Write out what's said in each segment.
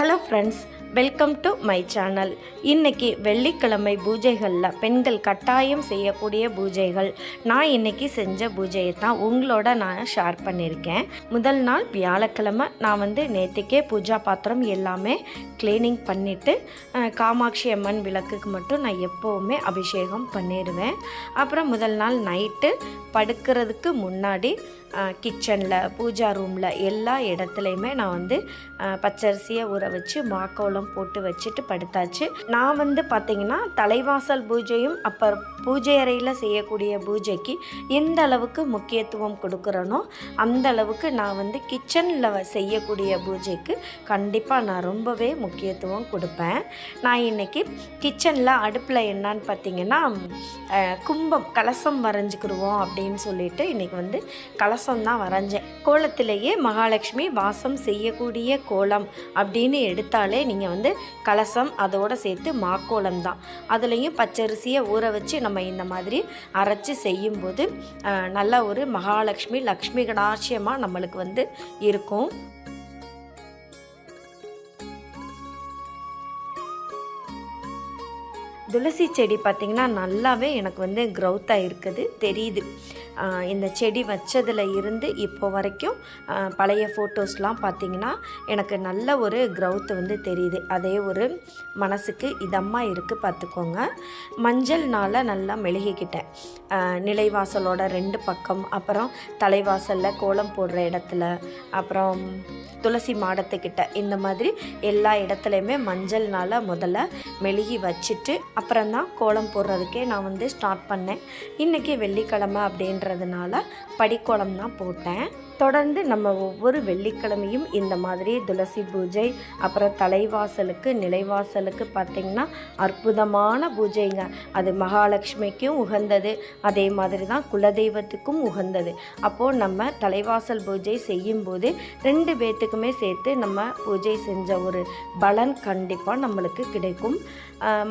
Hello friends welcome to my channel இன்னைக்கு வெள்ளிக்கிழமை பூஜைகளில் பெண்கள் கட்டாயம் செய்யக்கூடிய பூஜைகள். நான் இன்னைக்கு செஞ்ச பூஜையை தான் உங்களோட நான் ஷேர் பண்ணியிருக்கேன். முதல் நாள் வியாழக்கிழமை நான் வந்து நேற்றுக்கே பூஜா பாத்திரம் எல்லாமே க்ளீனிங் பண்ணிவிட்டு காமாட்சி அம்மன் விளக்குக்கு மட்டும் நான் எப்போவுமே அபிஷேகம் பண்ணிடுவேன் அப்புறம் முதல் நாள் நைட்டு படுக்கிறதுக்கு முன்னாடி கிச்சனில் பூஜா ரூமில் எல்லா இடத்துலையுமே நான் வந்து பச்சரிசியை ஊற வச்சு மாக்கோலம் போட்டு வச்சுட்டு படுத்தாச்சு. நான் வந்து பார்த்திங்கன்னா தலைவாசல் பூஜையும் அப்புறம் பூஜை அறையில் செய்யக்கூடிய பூஜைக்கு எந்த அளவுக்கு முக்கியத்துவம் கொடுக்குறேனோ அந்த அளவுக்கு நான் வந்து கிச்சனில் செய்யக்கூடிய பூஜைக்கு கண்டிப்பாக நான் ரொம்பவே முக்கியத்துவம் கொடுப்பேன். நான் இன்னைக்கு கிச்சனில் அடுப்பில் என்னன்னு பார்த்தீங்கன்னா கும்பம் கலசம் வரைஞ்சிக்கிடுவோம் அப்படின்னு சொல்லிட்டு இன்றைக்கி வந்து கலசம் தான் வரைஞ்சேன். கோலத்திலேயே மகாலட்சுமி வாசம் செய்யக்கூடிய கோலம் அப்படின்னு எடுத்தாலே நீங்கள் வந்து கலசம் அதோட சேர்த்து மாக்கோலம் தான் அதுலேயும் பச்சரிசியை ஊற வச்சு நம்ம இந்த மாதிரி அரைச்சி செய்யும்போது நல்ல ஒரு மகாலட்சுமி லக்ஷ்மி கடாட்சியமாக நம்மளுக்கு வந்து இருக்கும். துளசி செடி பார்த்திங்கன்னா நல்லாவே எனக்கு வந்து க்ரௌத்தாக இருக்குது தெரியுது. இந்த செடி வச்சதில் இருந்து இப்போ வரைக்கும் பழைய ஃபோட்டோஸ்லாம் பார்த்திங்கன்னா எனக்கு நல்ல ஒரு க்ரௌத் வந்து தெரியுது. அதே ஒரு மனசுக்கு இதமாக இருக்குது பார்த்துக்கோங்க. மஞ்சள்னால் நல்லா மெழுகிக்கிட்டேன். நிலைவாசலோட ரெண்டு பக்கம் அப்புறம் தலைவாசலில் கோலம் போடுற இடத்துல அப்புறம் துளசி மாடத்துக்கிட்ட. இந்த மாதிரி எல்லா இடத்துலையுமே மஞ்சள்னால் முதல்ல மெழுகி வச்சுட்டு அப்புறம் தான் கோலம் போடுறதுக்கே நான் வந்து ஸ்டார்ட் பண்ணேன். இன்றைக்கி வெள்ளிக்கிழமை அப்படின்றதுனால படிக்கோலம் தான் போட்டேன். தொடர்ந்து நம்ம ஒவ்வொரு வெள்ளிக்கிழமையும் இந்த மாதிரி துளசி பூஜை அப்புறம் தலைவாசலுக்கு நிலைவாசலுக்கு பார்த்திங்கன்னா அற்புதமான பூஜைங்க. அது மகாலட்சுமிக்கும் உகந்தது. அதே மாதிரி தான் குலதெய்வத்துக்கும் உகந்தது. அப்போது நம்ம தலைவாசல் பூஜை செய்யும்போது ரெண்டு பேர்த்துக்குமே சேர்த்து நம்ம பூஜை செஞ்ச ஒரு பலன் கண்டிப்பாக நம்மளுக்கு கிடைக்கும்.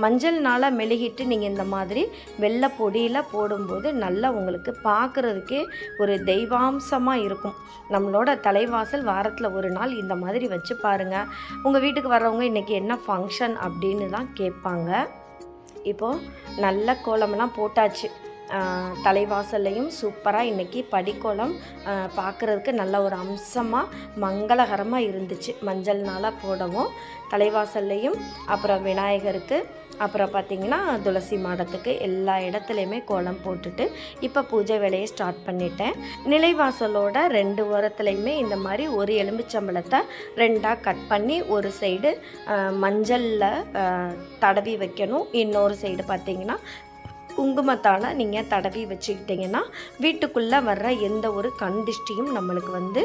மஞ்சள் மஞ்சள்னால மெழுகிட்டு நீங்கள் இந்த மாதிரி வெள்ளை பொடியில் போடும்போது நல்லா உங்களுக்கு பார்க்குறதுக்கே ஒரு தெய்வாம்சமாக இருக்கும். நம்மளோட தலைவாசல் வாரத்தில் ஒரு நாள் இந்த மாதிரி வச்சு பாருங்கள் உங்கள் வீட்டுக்கு வர்றவங்க இன்றைக்கி என்ன ஃபங்க்ஷன் அப்படின்னு தான் கேட்பாங்க. இப்போது நல்ல கோலமெல்லாம் போட்டாச்சு. தலைவாசல்லையும் சூப்பராக இன்றைக்கி படிக்கோலம் பார்க்குறதுக்கு நல்ல ஒரு அம்சமாக மங்களகரமாக இருந்துச்சு. மஞ்சள்னால போடவும் தலைவாசல்லையும் அப்புறம் விநாயகருக்கு அப்புறம் பார்த்திங்கன்னா துளசி மாடத்துக்கு எல்லா இடத்துலையுமே கோலம் போட்டுட்டு இப்போ பூஜை வேலையை ஸ்டார்ட் பண்ணிட்டேன். நிலைவாசலோட ரெண்டு ஓரத்துலையுமே இந்த மாதிரி ஒரு எலும்பிச்சம்பழத்தை ரெண்டாக கட் பண்ணி ஒரு சைடு மஞ்சளில் தடவி வைக்கணும். இன்னொரு சைடு பார்த்திங்கன்னா குங்குமத்தால் நீங்கள் தடவி வச்சுக்கிட்டிங்கன்னா வீட்டுக்குள்ளே வர்ற எந்த ஒரு கண் திஷ்டியும் நம்மளுக்கு வந்து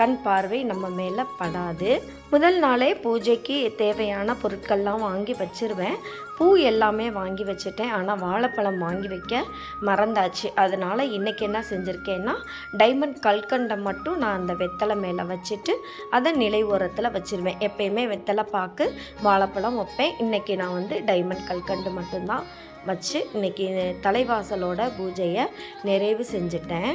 கண் பார்வை நம்ம மேலே படாது. முதல் நாளே பூஜைக்கு தேவையான பொருட்கள்லாம் வாங்கி வச்சிருவேன். பூ எல்லாமே வாங்கி வச்சுட்டேன். ஆனால் வாழைப்பழம் வாங்கி வைக்க மறந்தாச்சு. அதனால் இன்றைக்கி என்ன செஞ்சுருக்கேன்னா டைமண்ட் கல்கண்டை மட்டும் நான் அந்த வெத்தலை மேலே வச்சுட்டு அதை நிலை ஓரத்தில் வச்சுருவேன். எப்பயுமே வெத்தலை பாக்கு வாழைப்பழம் வைப்பேன். இன்றைக்கி நான் வந்து டைமண்ட் கல்கண்டு மட்டும்தான் வச்சு இன்னைக்கு தலைவாசலோட பூஜையை நிறைவு செஞ்சுட்டேன்.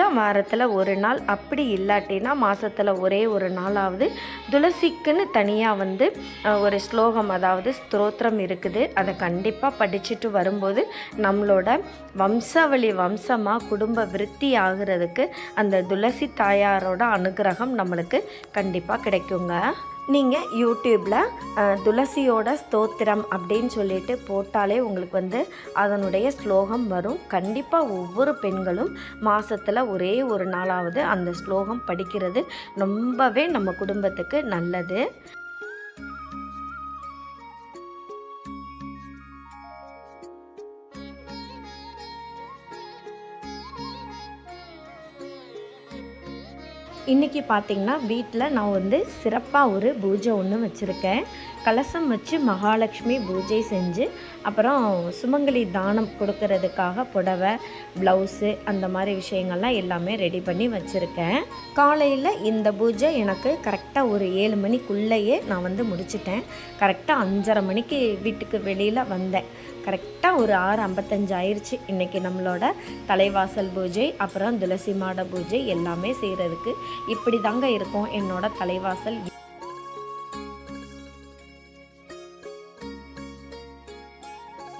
பூஜா வாரத்தில் ஒரு நாள் அப்படி இல்லாட்டினா மாதத்தில் ஒரே ஒரு நாளாவது துளசிக்குன்னு தனியாக வந்து ஒரு ஸ்லோகம் அதாவது ஸ்தோத்திரம் இருக்குது. அதை கண்டிப்பாக படிச்சுட்டு வரும்போது நம்மளோட வம்சாவளி வம்சமாக குடும்ப விருத்தி ஆகிறதுக்கு அந்த துளசி தாயாரோட அனுகிரகம் நம்மளுக்கு கண்டிப்பாக கிடைக்குங்க. நீங்கள் யூடியூப்பில் துளசியோட ஸ்தோத்திரம் அப்படின்னு சொல்லிட்டு போட்டாலே உங்களுக்கு வந்து அதனுடைய ஸ்லோகம் வரும். கண்டிப்பாக ஒவ்வொரு பெண்களும் மாதத்தில் ஒரே ஒரு நாளாவது அந்த ஸ்லோகம் படிக்கிறது ரொம்பவே நம்ம குடும்பத்துக்கு நல்லது. இன்றைக்கி பார்த்தீங்கன்னா வீட்டில் நான் வந்து சிறப்பாக ஒரு பூஜை ஒன்று வச்சுருக்கேன். கலசம் வச்சு மகாலட்சுமி பூஜை செஞ்சு அப்புறம் சுமங்கலி தானம் கொடுக்கறதுக்காக புடவை ப்ளவுஸு அந்த மாதிரி விஷயங்கள்லாம் எல்லாமே ரெடி பண்ணி வச்சுருக்கேன். காலையில் இந்த பூஜை எனக்கு கரெக்டாக ஒரு ஏழு மணிக்குள்ளேயே நான் வந்து முடிச்சிட்டேன். கரெக்டாக அஞ்சரை மணிக்கு வீட்டுக்கு வெளியில் வந்தேன். கரெக்டாக ஒரு ஆறு ஐம்பத்தஞ்சு ஆயிடுச்சு இன்றைக்கி நம்மளோட தலைவாசல் பூஜை அப்புறம் துளசி மாட பூஜை எல்லாமே செய்கிறதுக்கு இப்படி தாங்க இருக்கும் என்னோட தலைவாசல்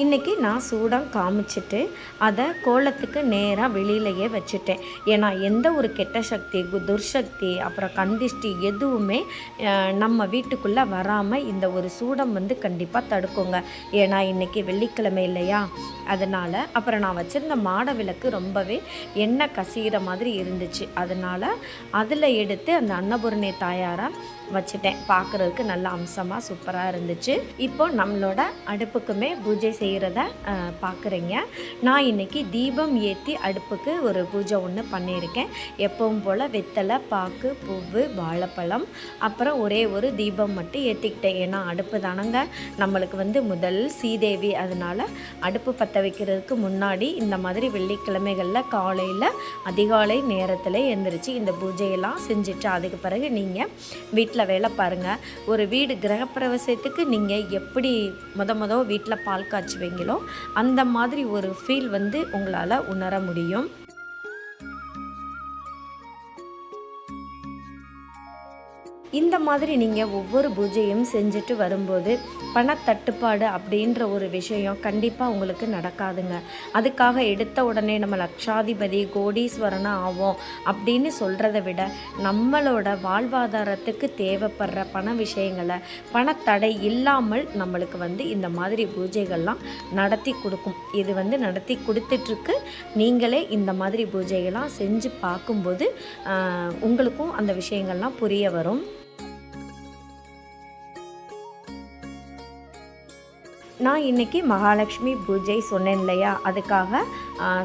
இன்றைக்கி நான் சூடாக காமிச்சிட்டு அதை கோலத்துக்கு நேராக வெளியிலையே வச்சுட்டேன். ஏன்னா எந்த ஒரு கெட்ட சக்தி துர்சக்தி அப்புறம் கந்திஷ்டி எதுவுமே நம்ம வீட்டுக்குள்ளே வராமல் இந்த ஒரு சூடம் வந்து கண்டிப்பாக தடுக்குங்க. ஏன்னா இன்றைக்கி வெள்ளிக்கிழமை இல்லையா? அதனால் அப்புறம் நான் வச்சுருந்த மாட விளக்கு ரொம்பவே எண்ணெய் கசிகிற மாதிரி இருந்துச்சு. அதனால் அதில் எடுத்து அந்த அன்னபூரணி தாயாராக வச்சுட்டேன். பார்க்குறதுக்கு நல்ல அம்சமாக சூப்பராக இருந்துச்சு. இப்போ நம்மளோட அடுப்புக்குமே பூஜை செய்கிறத பார்க்குறீங்க நான் இன்னைக்கு தீபம் ஏற்றி அடுப்புக்கு ஒரு பூஜை ஒன்று பண்ணியிருக்கேன். எப்பவும் போல் வெத்தலை பாக்கு பூவு வாழைப்பழம் அப்புறம் ஒரே ஒரு தீபம் மட்டும் ஏற்றிக்கிட்டேன் ஏன்னா அடுப்பு தானங்க. நம்மளுக்கு வந்து முதல் சீதேவி அதனால் அடுப்பு பற்ற வைக்கிறதுக்கு முன்னாடி இந்த மாதிரி வெள்ளிக்கிழமைகளில் காலையில் அதிகாலை நேரத்தில் எந்திரிச்சு இந்த பூஜையெல்லாம் செஞ்சுட்டு அதுக்கு பிறகு நீங்கள் வீட்டில் வேலை பாருங்கள் ஒரு வீடு கிரகப்பிரவேசத்துக்கு நீங்கள் எப்படி முத முத வீட்டில் பால் வைங்களோ அந்த மாதிரி ஒரு ஃபீல் வந்து உங்களால் உணர முடியும். இந்த மாதிரி நீங்கள் ஒவ்வொரு பூஜையும் செஞ்சுட்டு வரும்போது பணத்தட்டுப்பாடு அப்படின்ற ஒரு விஷயம் கண்டிப்பாக உங்களுக்கு நடக்காதுங்க. அதுக்காக எடுத்த உடனே நம்ம லட்சாதிபதி கோடீஸ்வரனாக ஆவோம் அப்படின்னு சொல்கிறத விட நம்மளோட வாழ்வாதாரத்துக்கு தேவைப்படுற பண விஷயங்களை பணத்தடை இல்லாமல் நம்மளுக்கு வந்து இந்த மாதிரி பூஜைகள்லாம் நடத்தி கொடுக்கும். இது வந்து நடத்தி கொடுத்துட்ருக்கு. நீங்களே இந்த மாதிரி பூஜைகள்லாம் செஞ்சு பார்க்கும்போது உங்களுக்கும் அந்த விஷயங்கள்லாம் புரிய வரும். நான் இன்னைக்கு மகாலட்சுமி பூஜை சொன்னேன் இல்லையா? அதுக்காக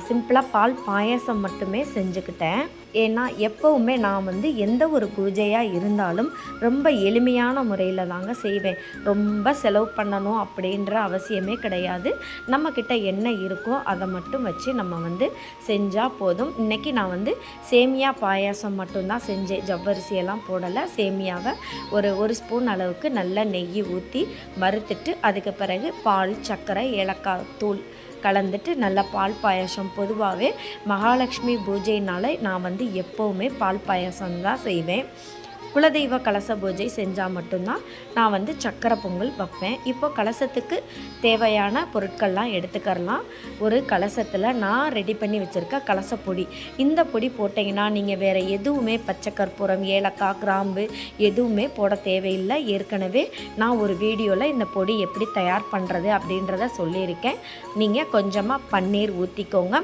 சிம்பிளாக பால் பாயாசம் மட்டுமே செஞ்சுக்கிட்டேன். ஏன்னா எப்போவுமே நான் வந்து எந்த ஒரு பூஜையாக இருந்தாலும் ரொம்ப எளிமையான முறையில் தாங்க செய்வேன். ரொம்ப செலவு பண்ணணும் அப்படின்ற அவசியமே கிடையாது. நம்மக்கிட்ட என்ன இருக்கோ அதை மட்டும் வச்சு நம்ம வந்து செஞ்சால் போதும். இன்றைக்கி நான் வந்து சேமியா பாயாசம் மட்டும்தான் செஞ்சேன். ஜவ்வரிசியெல்லாம் போடலை. சேமியாவை ஒரு ஒரு ஸ்பூன் அளவுக்கு நல்லா நெய் ஊற்றி வறுத்துட்டு அதுக்கு பிறகு பால் சர்க்கரை ஏலக்காய் தூள் கலந்துட்டு நல்லா பால் பாயாசம். பொதுவாகவே மகாலட்சுமி பூஜைனால நான் வந்து எப்போவுமே பால் பாயாசம் தான் செய்வேன். குலதெய்வ கலச பூஜை செஞ்சால் மட்டும்தான் நான் வந்து சக்கரை பொங்கல் வைப்பேன். இப்போ கலசத்துக்கு தேவையான பொருட்கள்லாம் எடுத்துக்கரலாம். ஒரு கலசத்தில் நான் ரெடி பண்ணி வச்சுருக்க கலச பொடி. இந்த பொடி போட்டிங்கன்னா நீங்கள் வேறு எதுவுமே பச்சை கற்பூரம் ஏலக்காய் கிராம்பு எதுவுமே போட தேவையில்லை. ஏற்கனவே நான் ஒரு வீடியோவில் இந்த பொடி எப்படி தயார் பண்ணுறது அப்படின்றத சொல்லியிருக்கேன். நீங்கள் கொஞ்சமாக பன்னீர் ஊற்றிக்கோங்க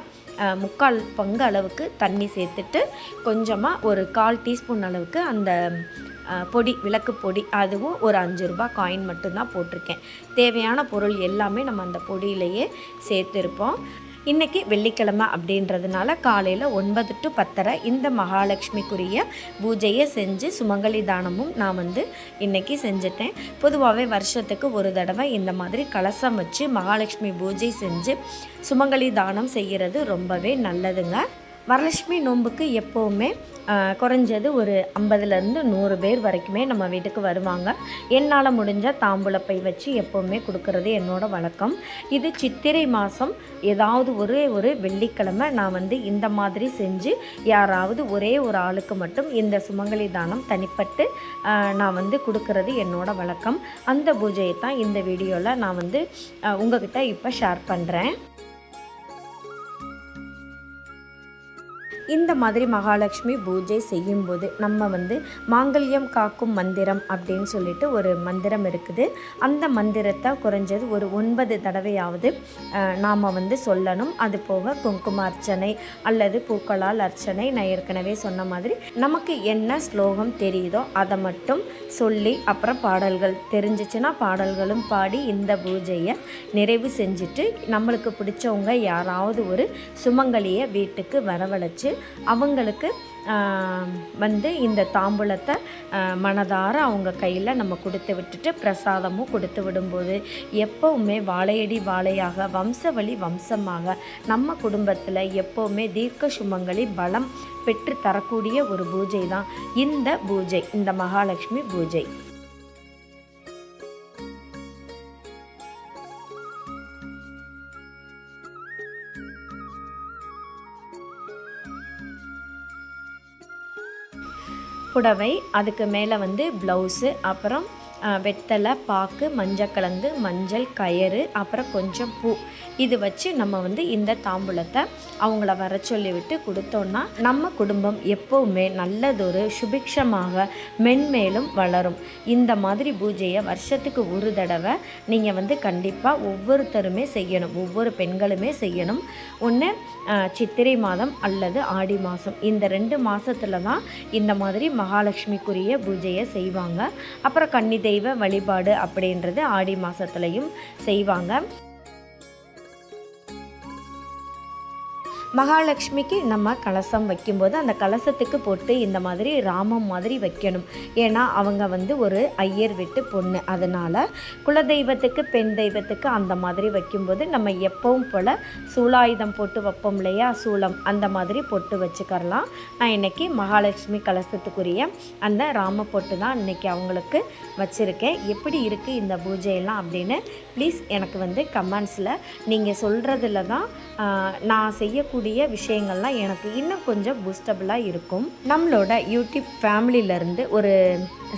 முக்கால் பங்கு அளவுக்கு தண்ணி சேர்த்துட்டு கொஞ்சமாக ஒரு கால் டீஸ்பூன் அளவுக்கு அந்த பொடி விளக்கு பொடி அதுவும் ஒரு அஞ்சு ரூபாய் காயின் மட்டும்தான் போட்டிருக்கேன். தேவையான பொருள் எல்லாமே நம்ம அந்த பொடியிலேயே சேர்த்துருப்போம். இன்றைக்கி வெள்ளிக்கிழமை அப்படின்றதுனால காலையில் ஒன்பது டு பத்தரை இந்த மகாலட்சுமிக்குரிய பூஜையை செஞ்சு சுமங்கலி தானமும் நான் வந்து இன்றைக்கி செஞ்சுட்டேன். பொதுவாகவே வருஷத்துக்கு ஒரு தடவை இந்த மாதிரி கலசம் வச்சு மகாலட்சுமி பூஜை செஞ்சு சுமங்கலி தானம் செய்கிறது ரொம்பவே நல்லதுங்க. வரலட்சுமி நோன்புக்கு எப்போவுமே குறைஞ்சது ஒரு ஐம்பதுலேருந்து நூறு பேர் வரைக்குமே நம்ம வீட்டுக்கு வருவாங்க. என்னால் முடிஞ்ச தாம்பூலப்பை வச்சு எப்போவுமே கொடுக்கறது என்னோட வழக்கம். இது சித்திரை மாதம் ஏதாவது ஒரே ஒரு வெள்ளிக்கிழமை நான் வந்து இந்த மாதிரி செஞ்சு யாராவது ஒரே ஒரு ஆளுக்கு மட்டும் இந்த சுமங்கலி தானம் தனிப்பட்டு நான் வந்து கொடுக்கறது என்னோட வழக்கம். அந்த பூஜையை தான் இந்த வீடியோவில் நான் வந்து உங்ககிட்ட இப்போ ஷேர் பண்ணுறேன் இந்த மாதிரி மகாலட்சுமி பூஜை செய்யும்போது நம்ம வந்து மாங்கல்யம் காக்கும் மந்திரம் அப்படின்னு சொல்லிட்டு ஒரு மந்திரம் இருக்குது. அந்த மந்திரத்தை குறைஞ்சது ஒரு ஒன்பது தடவையாவது நாம் வந்து சொல்லணும். அது போக குங்கும அர்ச்சனை அல்லது பூக்களால் அர்ச்சனை நான் ஏற்கனவே சொன்ன மாதிரி நமக்கு என்ன ஸ்லோகம் தெரியுதோ அதை மட்டும் சொல்லி அப்புறம் பாடல்கள் தெரிஞ்சிச்சுன்னா பாடல்களும் பாடி இந்த பூஜையை நிறைவு செஞ்சுட்டு நம்மளுக்கு பிடிச்சவங்க யாராவது ஒரு சுமங்கலியை வீட்டுக்கு வரவழைச்சு அவங்களுக்கு வந்து இந்த தாம்பூலத்தை மனதார அவங்க கையில் நம்ம கொடுத்து விட்டுட்டு பிரசாதமும் கொடுத்து விடும்போது எப்போவுமே வாழையடி வாழையாக வம்சவழி வம்சமாக நம்ம குடும்பத்தில் எப்போவுமே தீர்க்க சுமங்கலி பலம் பெற்று தரக்கூடிய ஒரு பூஜை தான் இந்த பூஜை இந்த மகாலட்சுமி பூஜை. புடவை அதுக்கு மேலே வந்து ப்ளவுஸு அப்புறம் வெத்தலை பாக்கு மஞ்சக்கிழங்கு மஞ்சள் கயறு அப்புறம் கொஞ்சம் பூ. இது வச்சு நம்ம வந்து இந்த தாம்பூலத்தை அவங்கள வர சொல்லிவிட்டு கொடுத்தோன்னா நம்ம குடும்பம் எப்போவுமே நல்லதொரு சுபிக்ஷமாக மென்மேலும் வளரும். இந்த மாதிரி பூஜையை வருஷத்துக்கு ஒரு தடவை நீங்கள் வந்து கண்டிப்பாக ஒவ்வொருத்தருமே செய்யணும். ஒவ்வொரு பெண்களுமே செய்யணும். ஒன்று சித்திரை மாதம் அல்லது ஆடி மாதம் இந்த ரெண்டு மாதத்துல தான் இந்த மாதிரி மகாலட்சுமிக்குரிய பூஜையை செய்வாங்க. அப்புறம் கன்னி தெய்வ வழிபாடு அப்படின்றது ஆடி மாதத்துலையும் செய்வாங்க. மகாலட்சுமிக்கு நம்ம கலசம் வைக்கும்போது அந்த கலசத்துக்கு போட்டு இந்த மாதிரி ராமம் மாதிரி வைக்கணும். ஏன்னா அவங்க வந்து ஒரு ஐயர் வீட்டு பொண்ணு. அதனால் குலதெய்வத்துக்கு பெண் தெய்வத்துக்கு அந்த மாதிரி வைக்கும்போது நம்ம எப்பவும் போல் சூலாயுதம் போட்டு வைப்போம் இல்லையா? சூலம் அந்த மாதிரி பொட்டு வச்சுக்கரலாம் நான் இன்றைக்கி மகாலட்சுமி கலசத்துக்குரிய அந்த ராம பொட்டு தான் இன்றைக்கி அவங்களுக்கு வச்சுருக்கேன். எப்படி இருக்குது இந்த பூஜையெல்லாம் அப்படின்னு ப்ளீஸ் எனக்கு வந்து கமெண்ட்ஸில் நீங்கள் சொல்கிறதுல தான் நான் செய்யக்கூடிய விஷயங்கள்லாம் எனக்கு இன்னும் கொஞ்சம் பூஸ்டபுளாக இருக்கும். நம்மளோட யூடியூப் ஃபேமிலியிலேருந்து ஒரு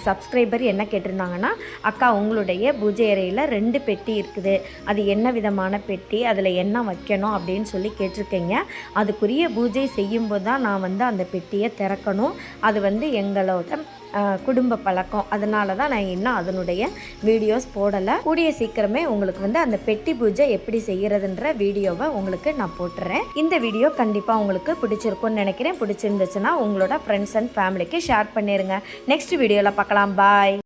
சப்ஸ்கிரைபர் என்ன கேட்டிருந்தாங்கன்னா அக்கா உங்களுடைய பூஜை அறையில் ரெண்டு பெட்டி இருக்குது. அது என்ன விதமான பெட்டி? அதில் என்ன வைக்கணும்? அப்படின்னு சொல்லி கேட்டிருக்கீங்க. அதுக்குரிய பூஜை செய்யும்போது தான் நான் வந்து அந்த பெட்டியை திறக்கணும். அது வந்து எங்களோட குடும்ப பழக்கம். அதனால தான் நான் இன்னும் அதனுடைய வீடியோஸ் போடலை. கூடிய சீக்கிரமே உங்களுக்கு வந்து அந்த பெட்டி பூஜை எப்படி செய்கிறதுன்ற வீடியோவை உங்களுக்கு நான் போட்டுறேன். இந்த வீடியோ வீடியோ கண்டிப்பாக உங்களுக்கு பிடிச்சிருக்கும்னு நினைக்கிறேன். பிடிச்சிருந்துச்சுன்னா உங்களோட ஃப்ரெண்ட்ஸ் அண்ட் ஃபேமிலிக்கு ஷேர் பண்ணிடுங்க நெக்ஸ்ட் வீடியோவில் பார்க்கலாம். பாய்